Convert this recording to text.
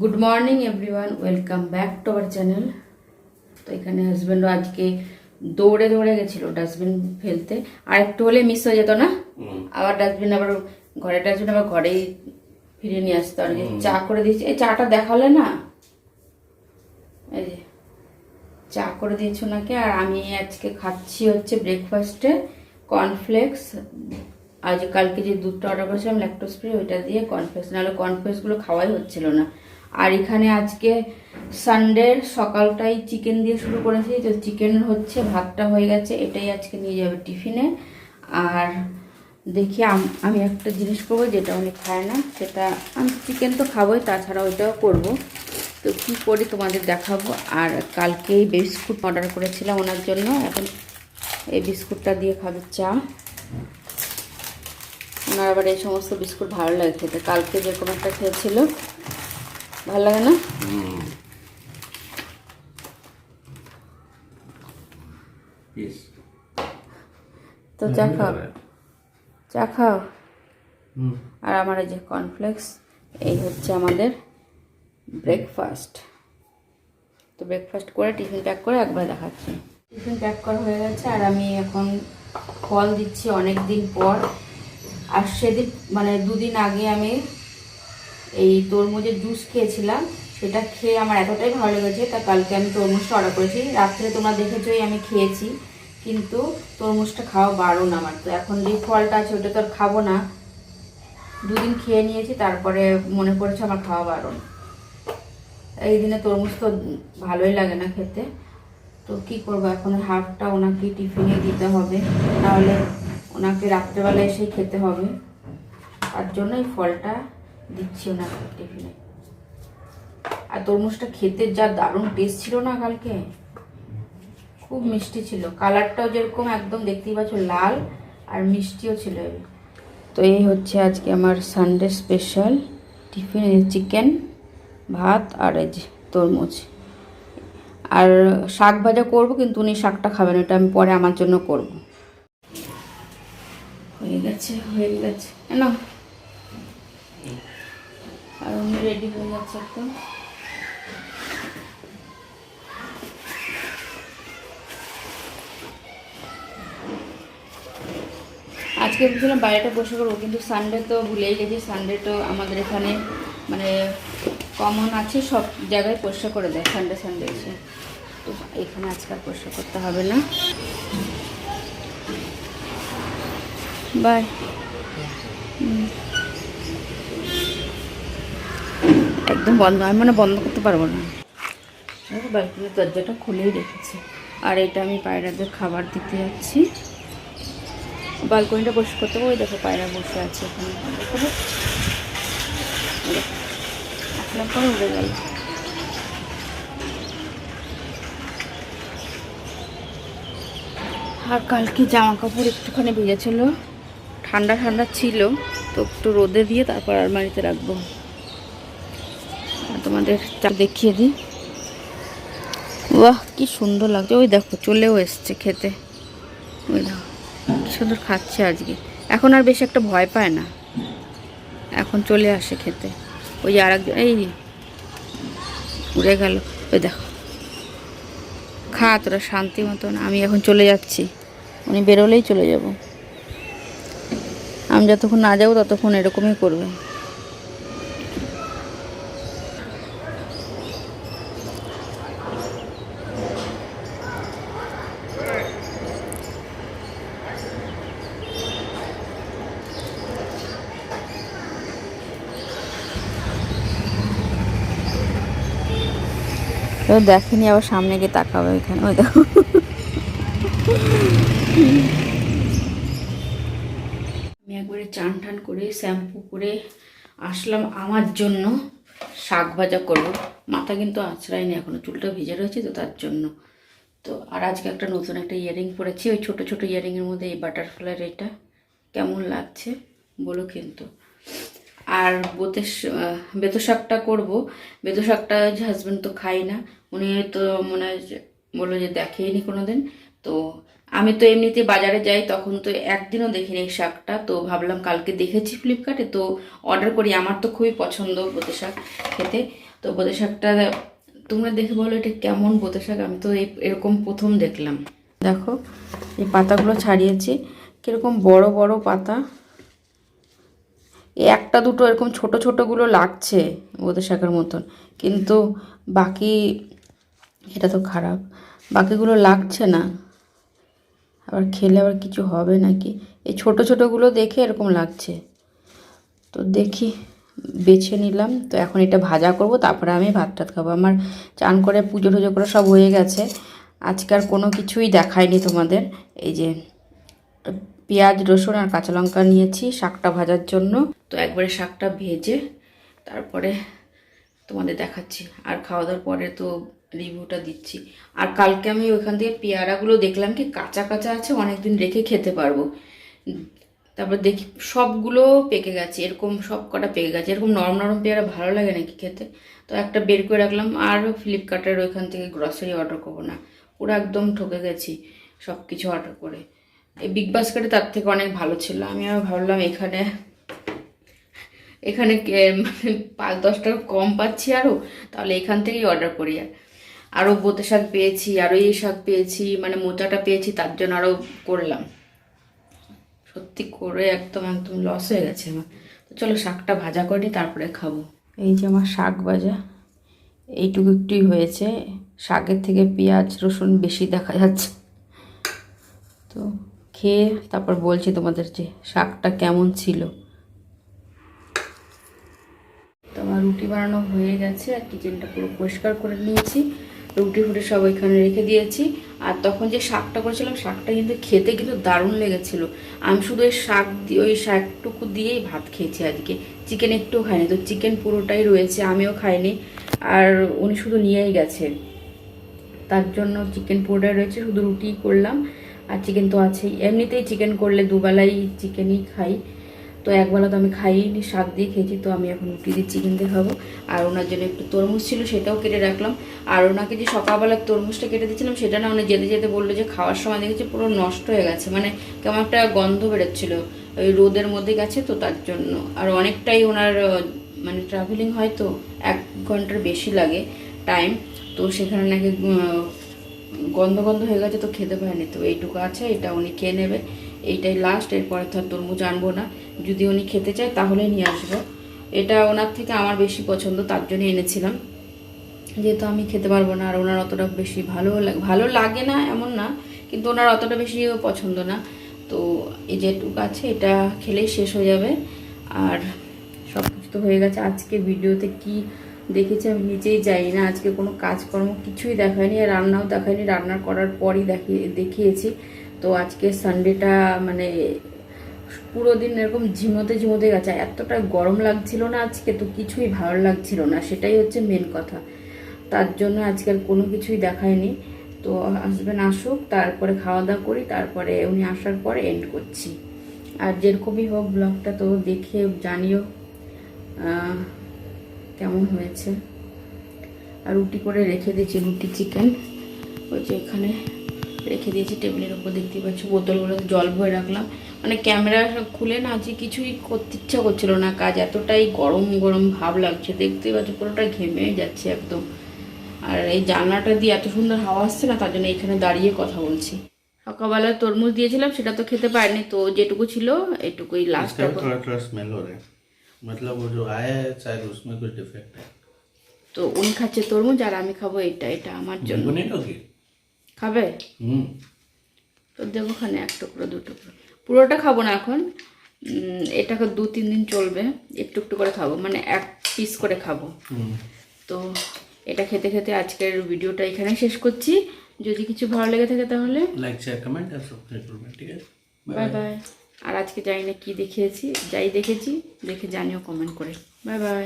Good morning everyone welcome back to our channel তো এখানে হাজব্যান্ডও আজকে দৌড়ে দৌড়ে গেছিল ডাস্টবিন ফেলতে। আর একটু হলে মিস হয়ে যেত না? আবার ডাস্টবিন আবার ঘরে ডাস্টবিন আবার ঘরেই ফিরিয়ে নিয়ে আসতো। আর কি চা করে দিয়েছি। এই চাটা দেখালে না? এই যে চা করে দিয়েছি ওনাকে। আর আমি আজকে খাচ্ছি হচ্ছে ব্রেকফাস্টে কর্নফ্লেক্স আজ কালকে যে দুধটা অর্ডার করেছিলাম ল্যাকটোস ফ্রি ওইটা দিয়ে কর্নফ্লেক্স নাহলে কর্নফ্লেক্সগুলো খাওয়াই হচ্ছিল না। আর এখানে আজকে সানডের সকালটাই চিকেন দিয়ে শুরু করেছি, তো চিকেন হচ্ছে ভাতটা হয়ে গেছে, এটাই আজকে নিয়ে যাবে টিফিনে আর দেখি আমি একটা জিনিস করব যেটা উনি খায় না, সেটা আমি চিকেন তো খাবোই তাছাড়া ওইটাও করব। তো কী করি তোমাদের দেখাবো, আর কালকেই বিস্কুট অর্ডার করেছিলাম ওনার জন্য, এখন এই বিস্কুটটা দিয়ে খাবে চা। ওনার আবার এই সমস্ত বিস্কুট ভালো লাগে খেতে, কালকে যে কোনো একটা খেয়েছিল। ভালো লাগে না? তো চা খাও। চা খাও। আর আমার এই যে কর্নফ্লেক্স এই হচ্ছে আমাদের ব্রেকফাস্ট তো ব্রেকফাস্ট করে টিফিন প্যাক করে একবার দেখাচ্ছি। টিফিন প্যাক করা হয়ে গেছে আর আমি এখন ফল দিচ্ছি অনেক দিন পর। আর সেদিন মানে দুদিন আগে আমি এই তরমুজের জুস খেয়েছিলাম, সেটা খেয়ে আমার এতটাই ভালো লেগেছে, তা কালকে আমি তরমুজটা অর্ডার করেছি। রাত্রে তোমরা দেখেছোই আমি খেয়েছি, কিন্তু তরমুজটা খাওয়া বারণ আমার। তো এখন যে ফলটা আছে ওটা তো আর খাব না। দুদিন খেয়ে নিয়েছি, তারপরে মনে পড়েছে আমার খাওয়া বারণ। এই দিনে তরমুজ তো ভালোই লাগে না খেতে। তো কি করব, এখন হাফটা ওনাকে টিফিনে দিতে হবে তাহলে ওনাকে রাত্রেবেলা এসেই খেতে হবে। তার জন্য এই ফলটা দিচ্ছি ওনাকে টিফিনে। আর তরমুজটা খেতে যা দারুণ টেস্ট ছিল না কালকে? খুব মিষ্টি ছিল। কালারটাও যেরকম একদম দেখতেই পাচ্ছ লাল আর মিষ্টিও ছিল। তো এই হচ্ছে আজকে আমার সানডে স্পেশাল টিফিন চিকেন ভাত আর এই যে তরমুজ। আর শাক ভাজা করব কিন্তু উনি শাকটা খাবেন এটা আমি পরে আমার জন্য করব। হয়ে গেছে হয়ে গেছে। না আর উনি রেডি হয়ে যাচ্ছে একদম। আজকে ভেবেছিলাম বাইরেটা বসে করব কিন্তু সানডে তো ভুলেই গেছি। সানডে তো আমাদের এখানে মানে কমন আছে সব জায়গায় পরিষ্কার করে দেয় সানডে সানডে এসে। তো এখানে আজকে আর পরিষ্কার করতে হবে না। বাই একদম বন্ধ, আমি মানে বন্ধ করতে পারব না। ব্যালকনির দরজাটা খুলেই রেখেছি। আর এটা আমি পায়রাদের খাবার দিতে যাচ্ছি। বালকনিটা বসে করতে ওই দেখো পায়রা বসে আছে। আসলাম পরে উড়ে গেল। আর কালকে জামা কাপড় একটুখানি ভিজেছিল। ঠান্ডা ঠান্ডা ছিল, তো একটু রোদে দিয়ে তারপর আলমারিতে রাখব। তোমাদের দেখিয়ে দিই। বাহ, কি সুন্দর লাগছে। ওই দেখো, চলেও এসছে খেতে। ওই দেখো সুন্দর খাচ্ছে আজকে। এখন আর বেশি একটা ভয় পায় না। এখন চলে আসে খেতে। ওই যে আরেকজন, এই উড়ে গেল। ওই দেখো। খা, তোরা শান্তি মতন। আমি এখন চলে যাচ্ছি। উনি বেরোলেই চলে যাব। আমি যতক্ষণ না যাব, ততক্ষণ এরকমই করবে। কেউ দেখেনি আবার সামনে গিয়ে তাকাবে এখানে, ওই দেখো। আমি একবারে চান টান করে শ্যাম্পু করে আসলাম আমার জন্য। শাক ভাজা করব। মাথা কিন্তু আঁচড়ায়নি এখনও চুলটা ভিজে রয়েছে তো তার জন্য। তো আর আজকে একটা নতুন একটা ইয়ারিং পরেছি, ওই ছোট ছোট ইয়ারিংয়ের মধ্যে এই বাটারফ্লাইয়ের এটা কেমন লাগছে বলো কিন্তু। আর বোতে বেতো শাকটা করব। বেতো শাকটা হাজব্যান্ড তো খাই না, উনি তো মনে হয় বলল যে দেখেইনি কোনো দিন তো আমি তো এমনিতে বাজারে যাই, তখন তো একদিনও দেখিনি এই শাকটা। তো ভাবলাম কালকে দেখেছি ফ্লিপকার্টে তো অর্ডার করি। আমার তো খুবই পছন্দ বোতে শাক খেতে। তো বোতে শাকটা, তোমরা দেখে বলো এটা কেমন বোতে শাক? আমি তো এই, এরকম প্রথম দেখলাম। দেখো, এই পাতাগুলো ছাড়িয়েছি। কীরকম বড় বড় পাতা। একটা দুটো এরকম ছোট ছোটোগুলো লাগছে বোতে শাকের মতন। কিন্তু বাকি, এটা তো খারাপ, বাকিগুলো লাগছে না। আবার খেলে আবার কিছু হবে নাকি? এই ছোট ছোটোগুলো দেখে এরকম লাগছে। তো দেখি, বেছে নিলাম। তো এখন এটা ভাজা করব, তারপরে আমি ভাত টাত খাব। আমার চান করে পুজো টুজো করে সব হয়ে গেছে। আজকাল কোনো কিছুই দেখায়নি তোমাদের। এই যে পেঁয়াজ, রসুন আর কাঁচা লঙ্কা নিয়েছি শাকটা ভাজার জন্য। তো একবারে শাকটা ভেজে তারপরে তোমাদের দেখাচ্ছি। আর খাওয়া দাওয়ার পরে তো রিভিউটা দিচ্ছি। আর কালকে আমি ওইখান থেকে পেয়ারাগুলো দেখলাম কি কাঁচা কাঁচা আছে, অনেকদিন রেখে খেতে পারব। তারপর দেখি সবগুলো পেকে গেছে, এরকম সব কটা পেকে গেছে। এরকম নরম নরম পেয়ারা ভালো লাগে নাকি খেতে? তো একটা বের করে রাখলাম, আর ফ্লিপকার্টের ওইখান থেকে গ্রসারি অর্ডার করব না। পুরো একদম ঠকে গেছি সব কিছু অর্ডার করে। এই বিগ বাস্কেটে তার থেকে অনেক ভালো ছিল। আমি আর ভাবলাম এখানে এখানে মানে পাঁচ দশ টাকা কম পাচ্ছি আরও তাহলে এখান থেকেই অর্ডার করি। আর আরও বোতে শাক পেয়েছি আরও এই শাক পেয়েছি মানে মোচাটা পেয়েছি, তার জন্য আরও করলাম। সত্যি করে একদম একদম লস হয়ে গেছে আমার। তো চলো শাকটা ভাজা করি, তারপরে খাব। এই যে আমার শাক ভাজা, এইটুকু একটুই হয়েছে। শাকের থেকে পেঁয়াজ, রসুন বেশি দেখা যাচ্ছে। তো খেয়ে তারপর বলছি তোমাদের যে শাকটা কেমন ছিল। তো আমার রুটি বানানো হয়ে গেছে আর কিচেনটা পুরো পরিষ্কার করে নিয়েছি। রুটি ফুটি সব ওইখানে রেখে দিয়েছি। আর তখন যে শাকটা করেছিলাম, শাকটা কিন্তু খেতে কিন্তু দারুণ লেগেছিল। আমি শুধু ওই শাক দিয়ে ওই শাকটুকু দিয়েই ভাত খেয়েছি আজকে। চিকেন একটু খাইনি, তো চিকেন পুরোটাই রয়েছে, আমিও খাইনি। আর উনি শুধু নিয়েই গেছে। তার জন্য চিকেন পুরোটাই রয়েছে, শুধু রুটি করলাম। আর চিকেন তো আছেই। এমনিতেই চিকেন করলে দুবেলাই চিকেনই খাই। তো একবেলা তো আমি খাইনি, শাক দিয়ে খেয়েছি, তো আমি এখন রুটি দিয়ে চিকেন দিয়ে খাব। আর ওনার জন্য একটু তরমুজ ছিল, সেটাও কেটে রাখলাম। আর ওনাকে যে সকালবেলা তরমুজটা কেটে দিয়েছিলাম, সেটা না উনি যেতে যেতে বলল যে খাওয়ার সময় দেখেছি পুরো নষ্ট হয়ে গেছে। মানে কেমন একটা গন্ধ বেরোচ্ছিল, ওই রোদের মধ্যে গেছে তো তার জন্য। আর অনেকটাই ওনার মানে ট্রাভেলিং হয় তো, এক ঘণ্টার বেশি লাগে টাইম তো সেখানে নাকি গন্ধ গন্ধ হয়ে গেছে তো খেতে পারেনি। তো এইটুকু আছে, এটা উনি খেয়ে নেবে। এইটাই লাস্ট এরপরে তো আর তরমুজ আনব না। যদি উনি খেতে চায় তাহলে নিয়ে আসব। এটা ওনার থেকে আমার বেশি পছন্দ, তার জন্য এনেছিলাম। যেহেতু আমি খেতে পারব না, আর ওনার অতটা বেশি ভালো ভালো লাগে না এমন না, কিন্তু ওনার অতটা বেশি পছন্দ না। তো এই যেটুকু আছে, এটা খেলেই শেষ হয়ে যাবে। আর সব কিছু তো হয়ে গেছে। আজকে ভিডিওতে কি দেখেছি, আমি নিজেই যাই না। আজকে কোনো কাজকর্ম কিছুই দেখায়নি আর রান্নাও দেখায়নি। রান্না করার পরই দেখিয়ে দেখিয়েছি। তো আজকে সানডেটা মানে পুরো দিন এরকম ঝিমোতে ঝিমোতে গেছে। এতটা গরম লাগছিল না আজকে, তো কিছুই ভালো লাগছিল না। সেটাই হচ্ছে মেন কথা। তার জন্য আজকাল কোনো কিছুই দেখায়নি। তো হাজব্যান্ড আসুক, তারপরে খাওয়া দাওয়া করি, তারপরে উনি আসার পরে এন্ড করছি। আর যেরকমই হোক ব্লগটা তো দেখে জানিও। কেমন হয়েছে? আর রুটি করে রেখে দিয়েছি রুটি চিকেন। ওই যে এখানে রেখে দিয়েছি টেবিলের উপর দেখতেই পাচ্ছি বোতলগুলো জল ভরে রাখলাম। মানে ক্যামেরা খুলে না যে কিছুই করতে ইচ্ছা করছিল না কাজ এতটাই গরম গরম ভাব লাগছে। দেখতেই পাচ্ছি পুরোটা ঘেমে যাচ্ছে একদম। আর এই জানলাটা দিয়ে এত সুন্দর হাওয়া আসছে না তার জন্য এখানে দাঁড়িয়ে কথা বলছি। সকালবেলা তরমুজ দিয়েছিলাম সেটা তো খেতে পারিনি তো যেটুকু ছিল এটুকুই লাস্ট मतलब वो जो आया है शायद उसमें कुछ डिफेक्ट है তো উনি খাচ্ছে তরমুজ আর আমি খাবো এটা এটা আমার জন্য नींबू नहीं लोगी খাবে हम्म তো দেবো ওখানে এক টুকরো দু টুকরো পুরোটা খাবো না এখন উম, এটাকে দু তিন দিন চলবে একটু একটু করে খাবো মানে এক পিস করে খাবো हम्म তো এটা খেতে খেতে আজকের ভিডিওটা এখানে শেষ করছি যদি কিছু ভালো লেগে থাকে তাহলে लाइक शेयर कमेंट और सब्सक्राइब करना ठीक है বাই বাই আর আজকে জানি না কি দেখিয়েছি যাই দেখেছি দেখে জানিও কমেন্ট করে। Bye bye